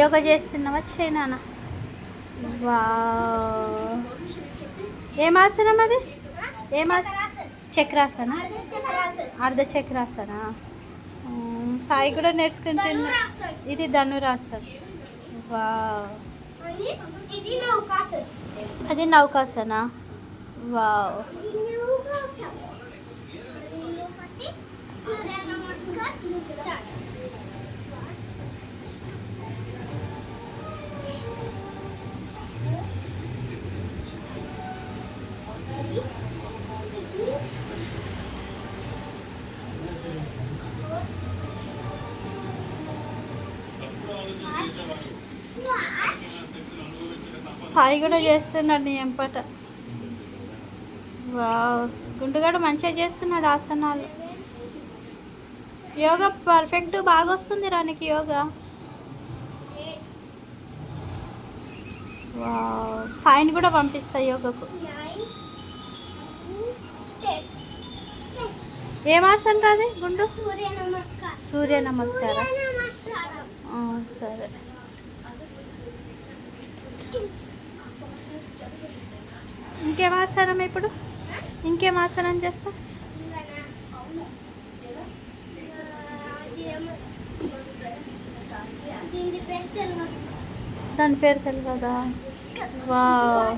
యోగా చేస్తున్నావా? చేయనా వా ఏం ఆసనం అది? ఏం ఆసనం చక్రాసన? అర్ధ చక్రాసన? సాయి కూడా నేర్చుకుంటున్నా ఇది ధనురాసన్. వా అది నౌకాసన? వావ్. సూర్య నమస్కార్ సాయి కూడా చేస్తున్నాడు నీ ఎంపట. వావ్. గుండుగాడు మంచిగా చేస్తున్నాడు ఆసనాలు. యోగా పర్ఫెక్ట్ బాగా వస్తుంది రానికి యోగా. వావ్. సాయిని కూడా పంపిస్తా యోగాకు. ఏం ఆసనం రాది గుండు సూర్య నమస్కార్. సరే. ఇంకేం ఆసనం ఇప్పుడు? ఇంకేం ఆసనం చేస్తా? దీని పేరు తెలియదు? వావ్.